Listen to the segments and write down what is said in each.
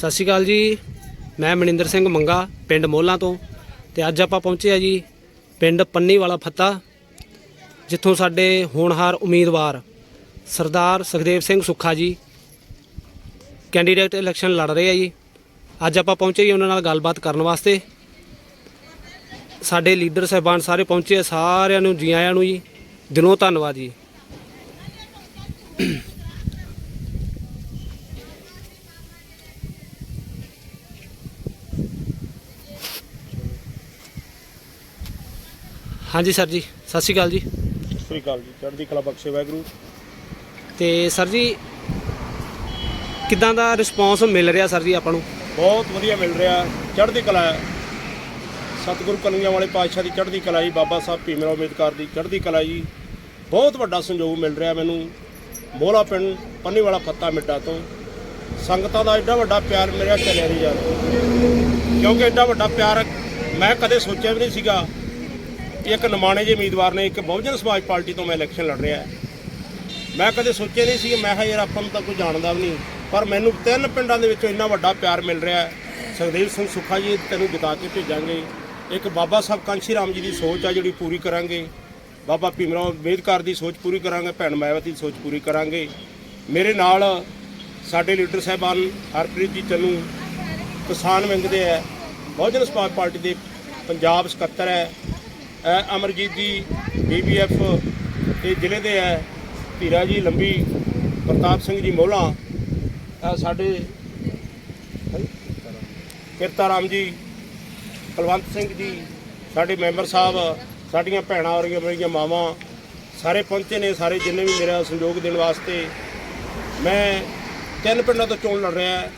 ਸਤਿ ਸ਼੍ਰੀ ਅਕਾਲ ਜੀ। ਮੈਂ ਮਨਿੰਦਰ ਸਿੰਘ ਮੰਗਾ, ਪਿੰਡ ਮੋਹਲਾਂ ਤੋਂ। ਤੇ ਅੱਜ ਆਪਾਂ ਪਹੁੰਚੇ ਆ ਜੀ ਪਿੰਡ ਪੰਨੀ ਵਾਲਾ ਫੱਤਾ, ਜਿੱਥੋਂ ਸਾਡੇ ਹੋਣਹਾਰ ਉਮੀਦਵਾਰ ਸਰਦਾਰ ਸੁਖਦੇਵ ਸਿੰਘ ਸੁੱਖਾ ਜੀ ਕੈਂਡੀਡੇਟ ਇਲੈਕਸ਼ਨ ਲੜ ਰਹੇ ਆ ਜੀ। ਅੱਜ ਆਪਾਂ ਪਹੁੰਚੇ ਜੀ ਉਹਨਾਂ ਨਾਲ ਗੱਲਬਾਤ ਕਰਨ ਵਾਸਤੇ। ਸਾਡੇ ਲੀਡਰ ਸਹਿਬਾਨ ਸਾਰੇ ਪਹੁੰਚੇ ਆ, ਸਾਰਿਆਂ ਨੂੰ, ਜੀ ਆਇਆਂ ਨੂੰ ਜੀ। ਦਿਲੋਂ ਧੰਨਵਾਦ ਜੀ। ਹਾਂਜੀ ਸਰ ਜੀ ਸਤਿ ਸ਼੍ਰੀ ਅਕਾਲ ਜੀ। ਸਤਿ ਸ੍ਰੀ ਅਕਾਲ ਜੀ ਚੜ੍ਹਦੀ ਕਲਾ ਬਖਸ਼ੇ ਵਾਹਿਗੁਰੂ। ਤੇ ਸਰ ਜੀ ਕਿੱਦਾਂ ਦਾ ਰਿਸਪੌਂਸ ਮਿਲ ਰਿਹਾ ਸਰ ਜੀ ਆਪਾਂ ਨੂੰ? ਬਹੁਤ ਵਧੀਆ ਮਿਲ ਰਿਹਾ ਚੜ੍ਹਦੀ ਕਲਾ ਸਤਿਗੁਰੂ ਕਲਗੀਆਂ ਵਾਲੇ ਪਾਤਸ਼ਾਹ ਦੀ ਚੜ੍ਹਦੀ ਕਲਾ ਜੀ ਬਾਬਾ ਸਾਹਿਬ ਭੀਮਰਾਓ ਅੰਬੇਦਕਰ ਦੀ ਚੜ੍ਹਦੀ ਕਲਾ ਜੀ। ਬਹੁਤ ਵੱਡਾ ਸੰਯੋਗ ਮਿਲ ਰਿਹਾ ਮੈਨੂੰ ਮੋਲਾ ਪਿੰਡ ਪੰਨੀ ਵਾਲਾ ਫੱਤਾ ਮਿੱਡਾ ਤੋਂ। ਸੰਗਤਾਂ ਦਾ ਐਡਾ ਵੱਡਾ ਪਿਆਰ ਮਿਲਿਆ ਚੱਲਿਆ ਨਹੀਂ ਜਾਂਦਾ ਕਿਉਂਕਿ ਐਡਾ ਵੱਡਾ ਪਿਆਰ ਮੈਂ ਕਦੇ ਸੋਚਿਆ ਵੀ ਨਹੀਂ ਸੀਗਾ ਇੱਕ ਨਮਾਣੇ ਜਿਹੇ ਉਮੀਦਵਾਰ ਨੇ, ਇੱਕ ਬਹੁਜਨ ਸਮਾਜ ਪਾਰਟੀ ਤੋਂ ਮੈਂ ਇਲੈਕਸ਼ਨ ਲੜ ਰਿਹਾ। ਮੈਂ ਕਦੇ ਸੋਚਿਆ ਨਹੀਂ ਸੀ ਕਿ ਮੈਂ ਕਿਹਾ ਯਾਰ ਆਪਾਂ ਨੂੰ ਤਾਂ ਕੋਈ ਜਾਣਦਾ ਵੀ ਨਹੀਂ। ਪਰ ਮੈਨੂੰ ਤਿੰਨ ਪਿੰਡਾਂ ਦੇ ਵਿੱਚੋਂ ਇੰਨਾ ਵੱਡਾ ਪਿਆਰ ਮਿਲ ਰਿਹਾ। ਸੁਖਦੇਵ ਸਿੰਘ ਸੁੱਖਾ ਜੀ, ਤੈਨੂੰ ਜਿਤਾ ਕੇ ਭੇਜਾਂਗੇ। ਇੱਕ ਬਾਬਾ ਸਾਹਿਬ ਕਾਂਸ਼ੀ ਰਾਮ ਜੀ ਦੀ ਸੋਚ ਆ ਜਿਹੜੀ ਪੂਰੀ ਕਰਾਂਗੇ। ਬਾਬਾ ਭੀਮਰਾਓ ਅੰਬੇਦਕਰ ਦੀ ਸੋਚ ਪੂਰੀ ਕਰਾਂਗੇ, ਭੈਣ ਮਾਇਆਵਤੀ ਦੀ ਸੋਚ ਪੂਰੀ ਕਰਾਂਗੇ। ਮੇਰੇ ਨਾਲ ਸਾਡੇ ਲੀਡਰ ਸਾਹਿਬਾਨ ਹਰਪ੍ਰੀਤ ਜੀ ਚੰਨੂ ਕਿਸਾਨ ਵਿੰਗ ਦੇ ਹੈ। ਬਹੁਜਨ ਸਮਾਜ ਪਾਰਟੀ ਦੇ ਪੰਜਾਬ ਸਕੱਤਰ ਹੈ। ਅਮਰਜੀਤ ਜੀ ਬੀਬੀਐਫ ਇਹ ਜ਼ਿਲ੍ਹੇ ਦੇ ਹੈ ਧੀਰਾ ਜੀ, ਲੰਬੀ ਪ੍ਰਤਾਪ ਸਿੰਘ ਜੀ ਮੋਹਲਾ ਸਾਡੇ ਕਿਰਤਾ ਰਾਮ ਜੀ, ਕੁਲਵੰਤ ਸਿੰਘ ਜੀ, ਸਾਡੇ ਮੈਂਬਰ ਸਾਹਿਬ, ਸਾਡੀਆਂ ਭੈਣਾਂ ਔਰ ਮੇਰੀਆਂ ਮਾਵਾਂ, ਸਾਰੇ ਪਹੁੰਚੇ ਨੇ, ਸਾਰੇ ਜਿੰਨੇ ਵੀ ਮੇਰਾ ਸਹਿਯੋਗ ਦੇਣ ਵਾਸਤੇ। ਮੈਂ ਤਿੰਨ ਪਿੰਡਾਂ ਤੋਂ ਚੋਣ ਲੜ ਰਿਹਾ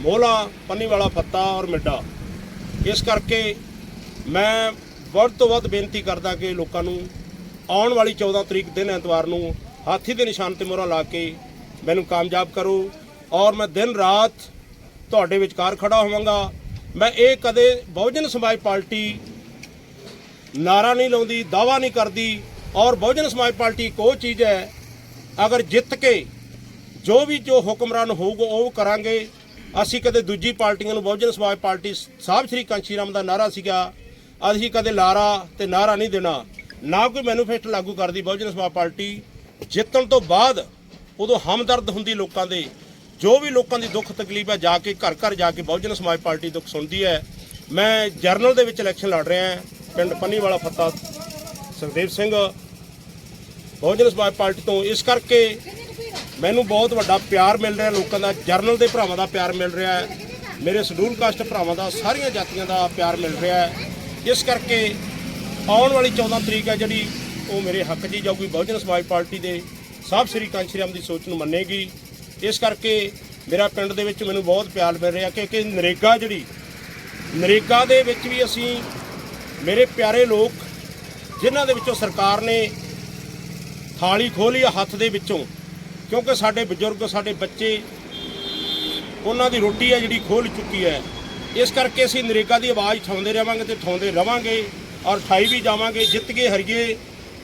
ਮੋਲਾ ਪੰਨੀਵਾਲਾ, ਫੱਤਾ ਔਰ ਮਿੱਡਾ। ਇਸ ਕਰਕੇ ਮੈਂ ਵੱਧ ਤੋਂ ਵੱਧ ਬੇਨਤੀ ਕਰਦਾ ਕਿ ਲੋਕਾਂ ਨੂੰ ਆਉਣ ਵਾਲੀ 14 ਤਰੀਕ ਦਿਨ ਐਤਵਾਰ ਨੂੰ ਹਾਥੀ ਦੇ ਨਿਸ਼ਾਨ ਤੇ ਮੋਹਰਾ ਲਾ ਕੇ ਮੈਨੂੰ ਕਾਮਯਾਬ ਕਰੋ ਔਰ ਮੈਂ ਦਿਨ ਰਾਤ ਤੁਹਾਡੇ ਵਿਚਕਾਰ ਖੜਾ ਹੋਵਾਂਗਾ। ਮੈਂ ਇਹ ਕਦੇ ਬਹੁਜਨ ਸਮਾਜ ਪਾਰਟੀ ਨਾਰਾ ਨਹੀਂ ਲਾਉਂਦੀ ਦਾਵਾ ਨਹੀਂ ਕਰਦੀ ਔਰ ਬਹੁਜਨ ਸਮਾਜ ਪਾਰਟੀ ਇੱਕ ਉਹ ਚੀਜ਼ ਹੈ, ਅਗਰ ਜਿੱਤ ਕੇ ਜੋ ਵੀ ਜੋ ਹੁਕਮਰਾਨ ਹੋਊਗਾ ਉਹ ਕਰਾਂਗੇ। ਅਸੀਂ ਕਦੇ ਦੂਜੀ ਪਾਰਟੀਆਂ ਨੂੰ ਬਹੁਜਨ ਸਮਾਜ ਪਾਰਟੀ ਸਾਹਿਬ ਸ਼੍ਰੀ ਕਾਂਸ਼ੀ ਰਾਮ ਦਾ ਨਾਰਾ ਸੀਗਾ ਅਸੀਂ ਕਦੇ ਲਾਰਾ ਤੇ ਨਾਰਾ ਨਹੀਂ ਦੇਣਾ। ਨਾ ਕੋਈ ਮੈਨੂਫੈਸਟੋ ਲਾਗੂ ਕਰਦੀ, ਬਹੁਜਨ ਸਮਾਜ ਪਾਰਟੀ ਜਿੱਤਣ ਤੋਂ ਬਾਅਦ ਉਦੋਂ ਹਮਦਰਦ ਹੁੰਦੀ ਲੋਕਾਂ ਦੇ। ਜੋ ਵੀ ਲੋਕਾਂ ਦੀ ਦੁੱਖ ਤਕਲੀਫ ਹੈ ਜਾ ਕੇ ਘਰ ਘਰ ਜਾ ਕੇ ਬਹੁਜਨ ਸਮਾਜ ਪਾਰਟੀ ਦੁੱਖ ਸੁਣਦੀ ਹੈ। ਮੈਂ ਜਰਨਲ ਦੇ ਵਿੱਚ ਇਲੈਕਸ਼ਨ ਲੜ ਰਿਹਾ ਹਾਂ, ਪਿੰਡ ਪੰਨੀਵਾਲਾ ਫੱਤਾ, ਸੁਖਦੇਵ ਸਿੰਘ। ਬਹੁਜਨ ਸਮਾਜ ਪਾਰਟੀ ਤੋਂ ਇਸ ਕਰਕੇ ਮੈਨੂੰ ਬਹੁਤ ਵੱਡਾ ਪਿਆਰ ਮਿਲ ਰਿਹਾ ਲੋਕਾਂ ਦਾ, ਜਰਨਲ ਦੇ ਭਰਾਵਾਂ ਦਾ ਪਿਆਰ ਮਿਲ ਰਿਹਾ ਹੈ। ਮੇਰੇ ਸ਼ਡਿਊਲ ਕਾਸਟ ਭਰਾਵਾਂ ਦਾ, ਸਾਰੀਆਂ ਜਾਤੀਆਂ ਦਾ ਪਿਆਰ ਮਿਲ ਰਿਹਾ ਹੈ। ਇਸ ਕਰਕੇ ਆਉਣ ਵਾਲੀ 14 ਤਰੀਕ ਹੈ ਜਿਹੜੀ ਉਹ ਮੇਰੇ ਹੱਕ ਦੀ ਜਾਊਗੀ, ਬਹੁਜਨ ਸਮਾਜ ਪਾਰਟੀ ਦੇ ਸਾਹਿਬ ਸ੍ਰੀ ਕਾਂਸ਼ੀ ਰਾਮ ਦੀ ਸੋਚ ਨੂੰ ਮੰਨੇਗੀ। ਇਸ ਕਰਕੇ ਮੇਰਾ ਪਿੰਡ ਦੇ ਵਿੱਚ ਮੈਨੂੰ ਬਹੁਤ ਪਿਆਰ ਮਿਲ ਰਿਹਾ ਕਿ ਕਿ ਨਰੇਗਾ ਜਿਹੜੀ ਨਰੇਗਾ ਦੇ ਵਿੱਚ ਵੀ ਅਸੀਂ ਮੇਰੇ ਪਿਆਰੇ ਲੋਕ ਜਿਨ੍ਹਾਂ ਦੇ ਵਿੱਚੋਂ ਸਰਕਾਰ ਨੇ ਥਾਲੀ ਖੋਲੀ ਆ ਹੱਥ ਦੇ ਵਿੱਚੋਂ, ਕਿਉਂਕਿ ਸਾਡੇ ਬਜ਼ੁਰਗ, ਸਾਡੇ ਬੱਚੇ, ਉਹਨਾਂ ਦੀ ਰੋਟੀ ਹੈ ਜਿਹੜੀ ਖੋਲ ਚੁੱਕੀ ਹੈ। ਇਸ ਕਰਕੇ ਅਸੀਂ ਨਰੇਗਾ ਦੀ ਆਵਾਜ਼ ਉਠਾਉਂਦੇ ਰਵਾਂਗੇ ਤੇ ਉਠਾਉਂਦੇ ਰਵਾਂਗੇ ਔਰ ਠਾਈ ਵੀ ਜਾਵਾਂਗੇ, ਜਿੱਤ ਕੇ ਹਰੀਏ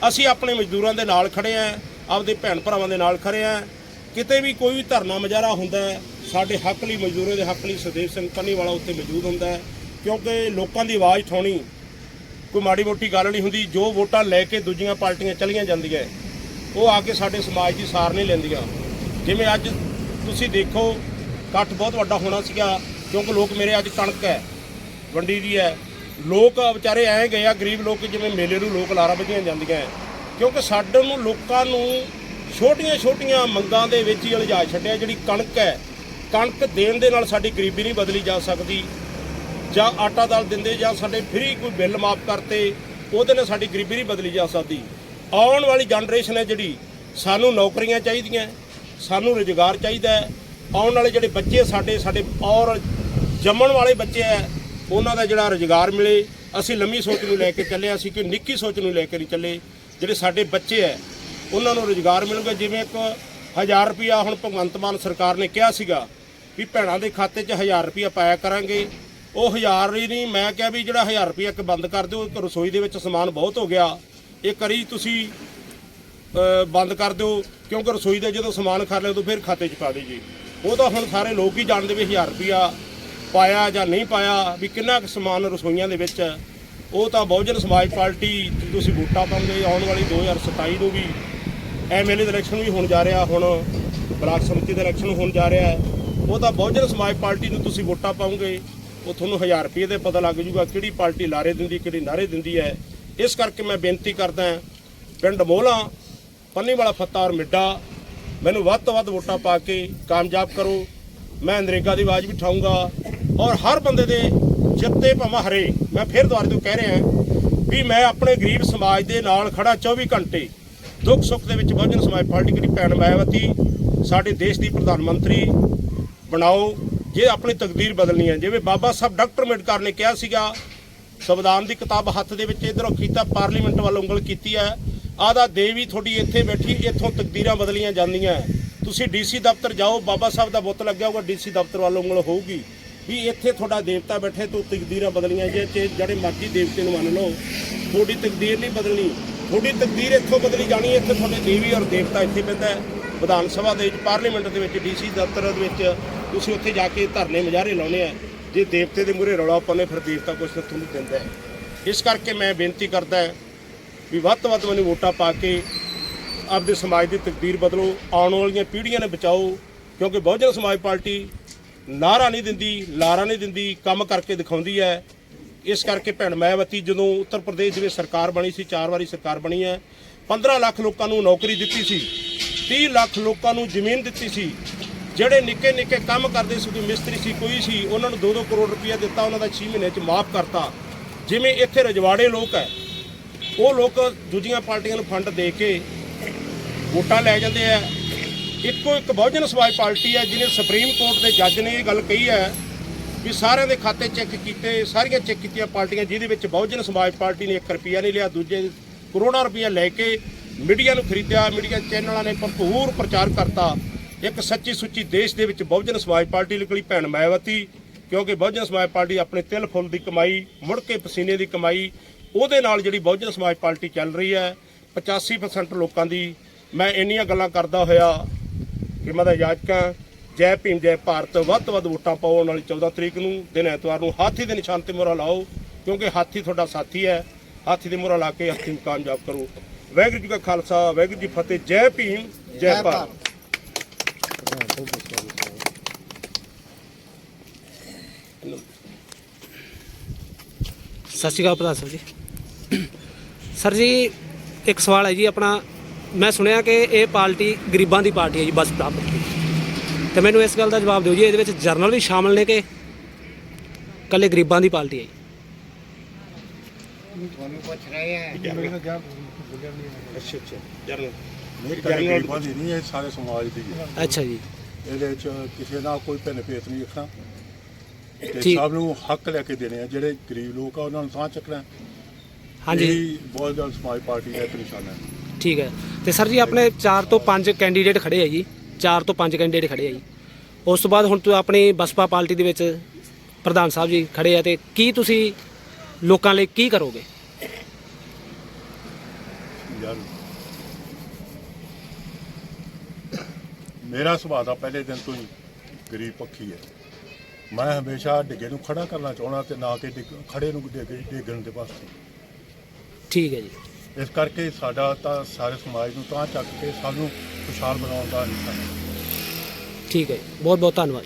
ਅਸੀਂ ਆਪਣੇ ਮਜ਼ਦੂਰਾਂ ਦੇ ਨਾਲ ਖੜੇ ਆਂ ਆਪਦੇ ਭੈਣ ਭਰਾਵਾਂ ਦੇ ਨਾਲ ਖੜੇ ਆਂ ਕਿਤੇ ਵੀ ਕੋਈ ਵੀ ਧਰਨਾ ਮੁਜ਼ਾਹਰਾ ਹੁੰਦਾ ਸਾਡੇ ਹੱਕ ਲਈ, ਮਜ਼ਦੂਰਾਂ ਦੇ ਹੱਕ ਲਈ ਸੁਦੇਵ ਸਿੰਘ ਪੰਨੀ ਵਾਲਾ ਉੱਥੇ ਮੌਜੂਦ ਹੁੰਦਾ ਕਿਉਂਕਿ ਲੋਕਾਂ ਦੀ ਆਵਾਜ਼ ਉਠਾਉਣੀ ਕੋਈ ਮਾੜੀ ਮੋਟੀ ਗੱਲ ਨਹੀਂ ਹੁੰਦੀ, ਜੋ ਵੋਟਾਂ ਲੈ ਕੇ ਦੂਜੀਆਂ ਪਾਰਟੀਆਂ ਚਲੀਆਂ ਜਾਂਦੀਆਂ ਉਹ ਆ ਕੇ ਸਾਡੇ ਸਮਾਜ ਦੀ ਸਾਰ ਨਹੀਂ ਲੈਂਦੀਆਂ। ਜਿਵੇਂ ਅੱਜ ਤੁਸੀਂ ਦੇਖੋ, ਇਕੱਠ ਬਹੁਤ ਵੱਡਾ ਹੋਣਾ ਸੀਗਾ। ਕਿਉਂਕਿ ਲੋਕ ਮੇਰੇ ਅੱਜ ਕਣਕ ਹੈ, ਵੰਡੀ ਦੀ ਹੈ। ਲੋਕ ਵਿਚਾਰੇ ਐਂ ਗਏ ਆ, ਗਰੀਬ ਲੋਕ ਜਿਵੇਂ ਮੇਲੇ ਨੂੰ ਲੋਕ ਲਾਰਾ ਵਧੀਆਂ ਜਾਂਦੀਆਂ ਕਿਉਂਕਿ ਸਾਡੇ ਨੂੰ ਲੋਕਾਂ ਨੂੰ ਛੋਟੀਆਂ ਛੋਟੀਆਂ ਮੰਗਾਂ ਦੇ ਵਿੱਚ ਹੀ ਉਲਝਾ ਛੱਡਿਆ ਜਿਹੜੀ ਕਣਕ ਹੈ। ਕਣਕ ਦੇਣ ਦੇ ਨਾਲ ਸਾਡੀ ਗਰੀਬੀ ਨਹੀਂ ਬਦਲੀ ਜਾ ਸਕਦੀ। ਜਾਂ ਆਟਾ ਦਾਲ ਦਿੰਦੇ, ਜਾਂ ਸਾਡੇ ਫ੍ਰੀ ਕੋਈ ਬਿੱਲ ਮਾਫ ਕਰਤੇ, ਉਹਦੇ ਨਾਲ ਸਾਡੀ ਗਰੀਬੀ ਨਹੀਂ ਬਦਲੀ ਜਾ ਸਕਦੀ। ਆਉਣ ਵਾਲੀ ਜਨਰੇਸ਼ਨ ਹੈ ਜਿਹੜੀ, ਸਾਨੂੰ ਨੌਕਰੀਆਂ ਚਾਹੀਦੀਆਂ, ਸਾਨੂੰ ਰੁਜ਼ਗਾਰ ਚਾਹੀਦਾ ਹੈ। ਆਉਣ ਵਾਲੇ ਜਿਹੜੇ ਬੱਚੇ ਸਾਡੇ ਸਾਡੇ ਔਰ ਜੰਮਣ ਵਾਲੇ ਬੱਚੇ ਹੈ ਉਹਨਾਂ ਦਾ ਜਿਹੜਾ ਰੁਜ਼ਗਾਰ ਮਿਲੇ। ਅਸੀਂ ਲੰਮੀ ਸੋਚ ਨੂੰ ਲੈ ਕੇ ਚੱਲੇ ਅਸੀਂ ਕੋਈ ਨਿੱਕੀ ਸੋਚ ਨੂੰ ਲੈ ਕੇ ਨਹੀਂ ਚੱਲੇ। ਜਿਹੜੇ ਸਾਡੇ ਬੱਚੇ ਹੈ ਉਹਨਾਂ ਨੂੰ ਰੁਜ਼ਗਾਰ ਮਿਲੂਗਾ। ਜਿਵੇਂ ਇੱਕ 1000 ਰੁਪਿਆ ਹੁਣ ਭਗਵੰਤ ਮਾਨ ਸਰਕਾਰ ਨੇ ਕਿਹਾ ਸੀਗਾ ਵੀ ਭੈਣਾਂ ਦੇ ਖਾਤੇ 'ਚ 1000 ਰੁਪਿਆ ਪਾਇਆ ਕਰਾਂਗੇ। ਉਹ 1000 ਹੀ ਨਹੀਂ, ਮੈਂ ਕਿਹਾ ਵੀ ਜਿਹੜਾ 1000 ਰੁਪਿਆ ਇੱਕ ਬੰਦ ਕਰ ਦਿਓ, ਇੱਕ ਰਸੋਈ ਦੇ ਵਿੱਚ ਸਮਾਨ ਬਹੁਤ ਹੋ ਗਿਆ। ਇਹ ਕਰੀ ਤੁਸੀਂ ਬੰਦ ਕਰ ਦਿਓ, ਕਿਉਂਕਿ ਰਸੋਈ ਦਾ ਜਦੋਂ ਸਮਾਨ ਖਾ ਲਿਆ, ਉਦੋਂ ਫਿਰ ਖਾਤੇ 'ਚ ਪਾ ਦੇ ਜੀ ਉਹ ਤਾਂ ਹੁਣ ਸਾਰੇ ਲੋਕ ਹੀ ਜਾਣਦੇ ਵੀ 1000 ਰੁਪਿਆ ਪਾਇਆ ਜਾਂ ਨਹੀਂ ਪਾਇਆ, ਵੀ ਕਿੰਨਾ ਕੁ ਸਮਾਨ ਰਸੋਈਆਂ ਦੇ ਵਿੱਚ ਉਹ ਤਾਂ ਬਹੁਜਨ ਸਮਾਜ ਪਾਰਟੀ ਤੁਸੀਂ ਵੋਟਾਂ ਪਾਉਂਦੇ, ਆਉਣ ਵਾਲੀ 2027 ਨੂੰ ਵੀ ਐਮਐਲਏ ਦਾ ਇਲੈਕਸ਼ਨ ਵੀ ਹੋਣ ਜਾ ਰਿਹਾ, ਹੁਣ ਬਲਾਕ ਸਮਿਤੀ ਦਾ ਇਲੈਕਸ਼ਨ ਹੋਣ ਜਾ ਰਿਹਾ ਹੈ। ਉਹ ਤਾਂ ਬਹੁਜਨ ਸਮਾਜ ਪਾਰਟੀ ਨੂੰ ਤੁਸੀਂ ਵੋਟਾਂ ਪਾਉਂਗੇ, ਉਹ ਤੁਹਾਨੂੰ 1000 ਰੁਪਏ ਦੇ ਪਤਾ ਲੱਗ ਜੂਗਾ ਕਿਹੜੀ ਪਾਰਟੀ ਲਾਰੇ ਦਿੰਦੀ, ਕਿਹੜੀ ਨਾਰੇ ਦਿੰਦੀ ਹੈ। ਇਸ ਕਰਕੇ ਮੈਂ ਬੇਨਤੀ ਕਰਦਾ ਪਿੰਡ ਮੋਹਲਾ, ਪੰਨੀਵਾਲਾ ਫੱਤਾ ਔਰ ਮਿੱਡਾ ਮੈਨੂੰ ਵੱਧ ਤੋਂ ਵੱਧ ਵੋਟਾਂ ਪਾ ਕੇ ਕਾਮਯਾਬ ਕਰੋ। ਮੈਂ ਨਰੇਗਾ ਦੀ ਆਵਾਜ਼ ਵੀ ਉਠਾਊਂਗਾ ਔਰ ਹਰ ਬੰਦੇ ਦੇ ਜਿੱਤੇ ਭਾਵੇਂ ਹਰੇ। ਮੈਂ ਫਿਰ ਦੁਬਾਰਾ ਤੋਂ ਕਹਿ ਰਿਹਾ ਵੀ ਮੈਂ ਆਪਣੇ ਗਰੀਬ ਸਮਾਜ ਦੇ ਨਾਲ ਖੜਾ 24 ਘੰਟੇ ਦੁੱਖ ਸੁੱਖ ਦੇ ਵਿੱਚ ਬਹੁਜਨ ਸਮਾਜ ਪਾਰਟੀ ਦੀ ਭੈਣ ਮਾਇਆਵਤੀ, ਸਾਡੇ ਦੇਸ਼ ਦੀ ਪ੍ਰਧਾਨ ਮੰਤਰੀ ਬਣਾਓ, ਜੇ ਆਪਣੀ ਤਕਦੀਰ ਬਦਲਣੀ ਹੈ। ਜਿਵੇਂ ਬਾਬਾ ਸਾਹਿਬ ਡਾਕਟਰ ਅੰਬੇਡਕਰ ਨੇ ਕਿਹਾ ਸੀਗਾ, ਸੰਵਿਧਾਨ ਦੀ ਕਿਤਾਬ ਹੱਥ ਦੇ ਵਿੱਚ ਇਧਰੋਂ ਕੀਤਾ, ਪਾਰਲੀਮੈਂਟ ਵੱਲ ਉਂਗਲ ਕੀਤੀ ਹੈ। ਆਦਾ ਦੇਵੀ ਤੁਹਾਡੀ ਇੱਥੇ ਬੈਠੀ, ਇੱਥੋਂ ਤਕਦੀਰਾਂ ਬਦਲੀਆਂ ਜਾਂਦੀਆਂ। ਤੁਸੀਂ ਡੀਸੀ ਦਫ਼ਤਰ ਜਾਓ, ਬਾਬਾ ਸਾਹਿਬ ਦਾ ਬੁੱਤ ਲੱਗਿਆ ਹੋਊਗਾ, ਡੀਸੀ ਦਫ਼ਤਰ ਵੱਲ ਉਂਗਲ ਹੋਊਗੀ। ਵੀ ਇੱਥੇ ਤੁਹਾਡਾ ਦੇਵਤਾ ਬੈਠੇ, ਤੂੰ ਤਕਦੀਰਾਂ ਬਦਲੀਆਂ, ਜੇ ਜਿਹੜੇ ਮਰਜ਼ੀ ਦੇਵਤੇ ਨੂੰ ਮੰਨ ਲਓ, ਤੁਹਾਡੀ ਤਕਦੀਰ ਨਹੀਂ ਬਦਲਣੀ। ਤੁਹਾਡੀ ਤਕਦੀਰ ਇੱਥੋਂ ਬਦਲੀ ਜਾਣੀ, ਇੱਥੇ ਤੁਹਾਡੇ ਦੇਵੀ ਔਰ ਦੇਵਤਾ ਇੱਥੇ ਪੈਂਦਾ ਵਿਧਾਨ ਸਭਾ ਦੇ ਵਿੱਚ, ਪਾਰਲੀਮੈਂਟ ਦੇ ਵਿੱਚ, ਡੀਸੀ ਦਫ਼ਤਰ ਦੇ ਵਿੱਚ, ਤੁਸੀਂ ਉੱਥੇ ਜਾ ਕੇ ਧਰਨੇ ਮੁਜ਼ਾਹਰੇ ਲਾਉਣੇ ਆ। ਜੇ ਦੇਵਤੇ ਦੇ ਮੂਹਰੇ ਰੌਲਾ ਪਾਉਣੇ ਫਿਰ ਦੇਵਤਾ ਕੁਛ ਨਾ ਤੁਹਾਨੂੰ ਦਿੰਦਾ ਹੈ। ਇਸ ਕਰਕੇ ਮੈਂ ਬੇਨਤੀ ਕਰਦਾ ਵੀ ਵੱਧ ਤੋਂ ਵੱਧ ਮੈਨੂੰ ਵੋਟਾਂ ਪਾ ਕੇ ਆਪਦੇ ਸਮਾਜ ਦੀ ਤਕਦੀਰ ਬਦਲੋ, ਆਉਣ ਵਾਲੀਆਂ ਪੀੜ੍ਹੀਆਂ ਨੇ ਬਚਾਓ, ਕਿਉਂਕਿ ਬਹੁਜਨ ਸਮਾਜ ਪਾਰਟੀ ਨਾਰਾ ਨਹੀਂ ਦਿੰਦੀ, ਲਾਰਾ ਨਹੀਂ ਦਿੰਦੀ, ਕੰਮ ਕਰਕੇ ਦਿਖਾਉਂਦੀ ਹੈ। ਇਸ ਕਰਕੇ ਭੈਣ ਮਾਇਆਵਤੀ, ਜਦੋਂ ਉੱਤਰ ਪ੍ਰਦੇਸ਼ ਦੇ ਵਿੱਚ ਸਰਕਾਰ ਬਣੀ ਸੀ, ਚਾਰ ਵਾਰੀ ਸਰਕਾਰ ਬਣੀ ਹੈ 15 ਲੱਖ ਲੋਕਾਂ ਨੂੰ ਨੌਕਰੀ ਦਿੱਤੀ ਸੀ 30 ਲੱਖ ਲੋਕਾਂ ਨੂੰ ਜ਼ਮੀਨ ਦਿੱਤੀ ਸੀ, ਜਿਹੜੇ ਨਿੱਕੇ ਨਿੱਕੇ ਕੰਮ ਕਰਦੇ ਸੀ, ਕੋਈ ਮਿਸਤਰੀ ਸੀ, ਕੋਈ ਸੀ, ਉਹਨਾਂ ਨੂੰ 2-2 ਕਰੋੜ ਰੁਪਇਆ ਦਿੱਤਾ, ਉਹਨਾਂ ਦਾ 6 ਮਹੀਨੇ ਚ ਮਾਫ ਕਰਤਾ। ਜਿਵੇਂ ਇੱਥੇ ਰਜਵਾੜੇ ਲੋਕ ਹੈ ਉਹ ਲੋਕ ਦੂਜੀਆਂ ਪਾਰਟੀਆਂ ਨੂੰ ਫੰਡ ਦੇ ਕੇ ਵੋਟਾਂ ਲੈ ਜਾਂਦੇ ਆ। ਇੱਕੋ ਇੱਕ ਬਹੁਜਨ ਸਮਾਜ ਪਾਰਟੀ ਹੈ ਜਿਹਨੇ ਸੁਪਰੀਮ ਕੋਰਟ ਦੇ ਜੱਜ ਨੇ ਇਹ ਗੱਲ ਕਹੀ ਹੈ ਵੀ ਸਾਰਿਆਂ ਦੇ ਖਾਤੇ ਚੈੱਕ ਕੀਤੇ, ਸਾਰੀਆਂ ਚੈੱਕ ਕੀਤੀਆਂ ਪਾਰਟੀਆਂ, ਜਿਹਦੇ ਵਿੱਚ ਬਹੁਜਨ ਸਮਾਜ ਪਾਰਟੀ ਨੇ 1 ਰੁਪਿਆ ਨਹੀਂ ਲਿਆ, ਦੂਜੇ ਕਰੋੜਾਂ ਰੁਪਇਆ ਲੈ ਕੇ ਮੀਡੀਆ ਨੂੰ ਖਰੀਦਿਆ, ਮੀਡੀਆ ਚੈਨਲਾਂ ਨੇ ਭਰਪੂਰ ਪ੍ਰਚਾਰ ਕਰਤਾ। ਇੱਕ ਸੱਚੀ ਸੁੱਚੀ ਦੇਸ਼ ਦੇ ਵਿੱਚ ਬਹੁਜਨ ਸਮਾਜ ਪਾਰਟੀ ਨਿਕਲੀ ਭੈਣ ਮਾਇਆਵਤੀ ਕਿਉਂਕਿ ਬਹੁਜਨ ਸਮਾਜ ਪਾਰਟੀ ਆਪਣੇ ਤਿਲ ਫੁੱਲ ਦੀ ਕਮਾਈ, ਮੁੜ ਕੇ ਪਸੀਨੇ ਦੀ ਕਮਾਈ ਉਹਦੇ ਨਾਲ ਜਿਹੜੀ ਬਹੁਜਨ ਸਮਾਜ ਪਾਰਟੀ ਚੱਲ ਰਹੀ ਹੈ 85% ਲੋਕਾਂ ਦੀ ਮੈਂ ਇੰਨੀਆਂ ਗੱਲਾਂ ਕਰਦਾ ਹੋਇਆ ਕਿ ਮੈਂ ਤਾਂ ਯਾਚਕਾਂ ਜੈ ਭੀਮ ਜੈ ਭਾਰਤ ਵੱਧ ਤੋਂ ਵੱਧ ਵੋਟਾਂ ਪਾਓ ਆਉਣ ਵਾਲੀ 14 ਤਰੀਕ ਨੂੰ ਦਿਨ ਐਤਵਾਰ ਨੂੰ ਹਾਥੀ ਦੇ ਨਿਸ਼ਾਨ ਤੇ ਮੋਹਰਾ ਲਾਓ ਕਿਉਂਕਿ ਹਾਥੀ ਤੁਹਾਡਾ ਸਾਥੀ ਹੈ ਹਾਥੀ ਦੇ ਮੋਹਰਾ ਲਾ ਕੇ ਹਾਥੀ ਨੂੰ ਕਾਮਯਾਬ ਕਰੋ। ਵਾਹਿਗੁਰੂ ਜੀ ਕਾ ਖਾਲਸਾ ਵਾਹਿਗੁਰੂ ਜੀ ਫਤਿਹ ਜੈ ਭੀਮ ਜੈ ਭਾਰਤ। ਸਤਿ ਸ਼੍ਰੀ ਅਕਾਲ ਪ੍ਰਧਾਨ ਸਾਹਿਬ ਜੀ। ਸਰ ਜੀ ਇੱਕ ਸਵਾਲ ਹੈ ਜੀ ਆਪਣਾ। ਮੈਂ ਸੁਣਿਆ ਕਿ ਇਹ ਪਾਰਟੀ ਗਰੀਬਾਂ ਦੀ ਪਾਰਟੀ ਹੈ ਜੀ ਬਸ ਪ੍ਰਾਪਤ ਦੀ। ਤੇ ਮੈਨੂੰ ਇਸ ਗੱਲ ਦਾ ਜਵਾਬ ਦਿਓ ਜੀ ਇਹਦੇ ਵਿੱਚ ਜਰਨਲ ਵੀ ਸ਼ਾਮਲ ਨੇ ਕਿ ਕੱਲੇ ਗਰੀਬਾਂ ਦੀ ਪਾਰਟੀ ਹੈ ਜੀ? ਤੁਹਾਨੂੰ ਪੁੱਛ ਰਹੇ ਆ ਅੱਛਾ ਅੱਛਾ। ਜਰਨਲ। ਨਹੀਂ ਗਰੀਬਾਂ ਦੀ ਨਹੀਂ ਇਹ ਸਾਰੇ ਸਮਾਜ ਦੀ ਹੈ। ਅੱਛਾ ਜੀ। ਇਹਦੇ ਵਿੱਚ ਕਿਸੇ ਨਾਲ ਕੋਈ ਭਿੰਨ ਭੇਤ ਨਹੀਂ ਰੱਖਣਾ। ਤੇ। ਸਭ ਨੂੰ ਹੱਕ ਲੈ ਕੇ ਦੇਣੇ ਆ ਜਿਹੜੇ ਗਰੀਬ ਲੋਕ ਆ ਉਹਨਾਂ ਨੂੰ ਤਾਂ ਚੱਕਣਾ। ਹਾਂਜੀ। ਇਹੀ ਬਹੁਤ ਜਲ ਸਮਾਜ ਪਾਰਟੀ ਦਾ ਇੱਕ ਨਿਸ਼ਾਨਾ ਹੈ। ਠੀਕ ਹੈ। ਤੇ ਸਰ ਜੀ ਆਪਣੇ 4 ਤੋਂ 5 ਕੈਂਡੀਡੇਟ ਖੜੇ ਆ ਜੀ। 4 ਤੋਂ 5 ਕੈਂਡੀਡੇਟ ਖੜੇ ਆ ਜੀ। ਉਸ ਤੋਂ ਬਾਅਦ ਹੁਣ ਤੁਸੀਂ ਆਪਣੀ ਬਸਪਾ ਪਾਰਟੀ ਦੇ ਵਿੱਚ ਪ੍ਰਧਾਨ ਸਾਹਿਬ ਜੀ ਖੜੇ ਆ ਤੇ ਕੀ ਤੁਸੀਂ ਲੋਕਾਂ ਲਈ ਕੀ ਕਰੋਗੇ? ਯਾਰ ਮੇਰਾ ਸੁਭਾਅ ਦਾ ਪਹਿਲੇ ਦਿਨ ਤੋਂ ਹੀ ਗਰੀਬ ਪੱਖੀ ਹੈ। ਮੈਂ ਹਮੇਸ਼ਾ ਡਿੱਗੇ ਨੂੰ ਖੜਾ ਕਰਨਾ ਚਾਹਣਾ ਤੇ ਨਾ ਕਿ ਡਿੱਗ- ਖੜੇ ਨੂੰ ਡਿੱਗ- ਡਿੱਗਣ ਦੇ ਵਾਸਤੇ। ਠੀਕ ਹੈ ਜੀ। ਇਸ ਕਰਕੇ ਸਾਡਾ ਤਾਂ ਸਾਰੇ ਸਮਾਜ ਨੂੰ ਤਾਂ ਚੱਕ ਕੇ ਸਾਨੂੰ ਖੁਸ਼ਹਾਲ ਬਣਾਉਣ ਦਾ ਹੈ। ਠੀਕ ਹੈ ਜੀ। ਬਹੁਤ ਬਹੁਤ ਧੰਨਵਾਦ